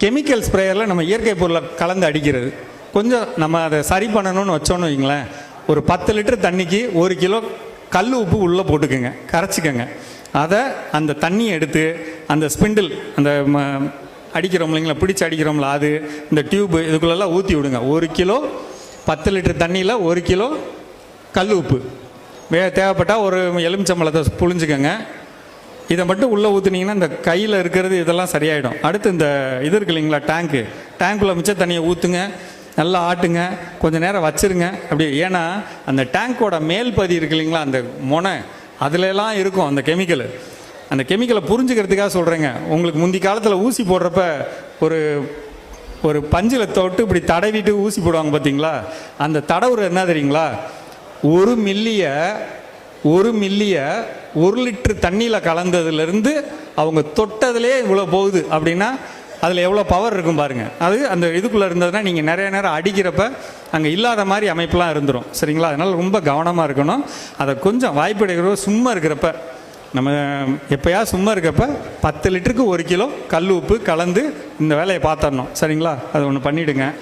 Chemical ஸ்ப்ரேயரில் நம்ம இயற்கை பொருளை கலந்து அடிக்கிறது. கொஞ்சம் நம்ம அதை சரி பண்ணணும்னு வச்சோன்னு வைங்களேன். ஒரு பத்து லிட்டர் தண்ணிக்கு ஒரு கிலோ கல் உப்பு உள்ளே போட்டுக்கோங்க கரைச்சிக்கோங்க. அதை அந்த தண்ணியை எடுத்து அந்த ஸ்பிண்டில் அந்த ம- அடிக்கிறோம் இல்லைங்களா பிடிச்சி அடிக்கிறோம்ல அது இந்த டியூப்பு இதுக்குள்ளெல்லாம் ஊற்றி விடுங்க. ஒரு கிலோ பத்து லிட்டர் தண்ணியில் ஒரு கிலோ கல் உப்பு. வே தேவைப்பட்டால் ஒரு எலுமிச்சம்பழத்தை புழிஞ்சுக்கோங்க. இதை மட்டும் உள்ளே ஊற்றுனீங்கன்னா இந்த கையில் இருக்கிறது இதெல்லாம் சரியாயிடும். அடுத்து இந்த இது இருக்கு இல்லைங்களா டேங்க்கு டேங்க்குள்ளே மிச்ச தண்ணியை ஊற்றுங்க நல்லா ஆட்டுங்க கொஞ்சம் நேரம் வச்சிருங்க. அப்படி ஏன்னா அந்த டேங்க்கோட மேல் பதி இருக்கு இல்லைங்களா அந்த முனை அதுலலாம் இருக்கும் அந்த கெமிக்கல் அந்த கெமிக்கலை புரிஞ்சுக்கிறதுக்காக சொல்கிறேங்க உங்களுக்கு முந்தி காலத்தில் ஊசி போடுறப்ப ஒரு ஒரு பஞ்சில் தொட்டு இப்படி தடவிட்டு ஊசி போடுவாங்க பார்த்தீங்களா அந்த தடவுற என்ன தெரியுங்களா? ஒரு மில்லியை ஒரு மில்லிய ஒரு லிட்டர் தண்ணியில் கலந்ததுலேருந்து அவங்க தொட்டதுலே இவ்வளோ போகுது அப்படின்னா அதில் எவ்வளோ பவர் இருக்கும் பாருங்க. அது அந்த இதுக்குள்ளே இருந்ததுன்னா நீங்கள் நிறைய நேரம் அடிக்கிறப்ப அங்கே இல்லாத மாதிரி அமைப்பெலாம் இருந்துரும். சரிங்களா? அதனால் ரொம்ப கவனமாக இருக்கணும். அதை கொஞ்சம் வாய்ப்பு எடுக்கிறப்ப சும்மா இருக்கிறப்ப நம்ம எப்போயா சும்மா இருக்கப்ப பத்து லிட்டருக்கு ஒரு கிலோ கல் உப்பு கலந்து இந்த வேலையை பார்த்துடணும். சரிங்களா? அது ஒன்று பண்ணிவிடுங்க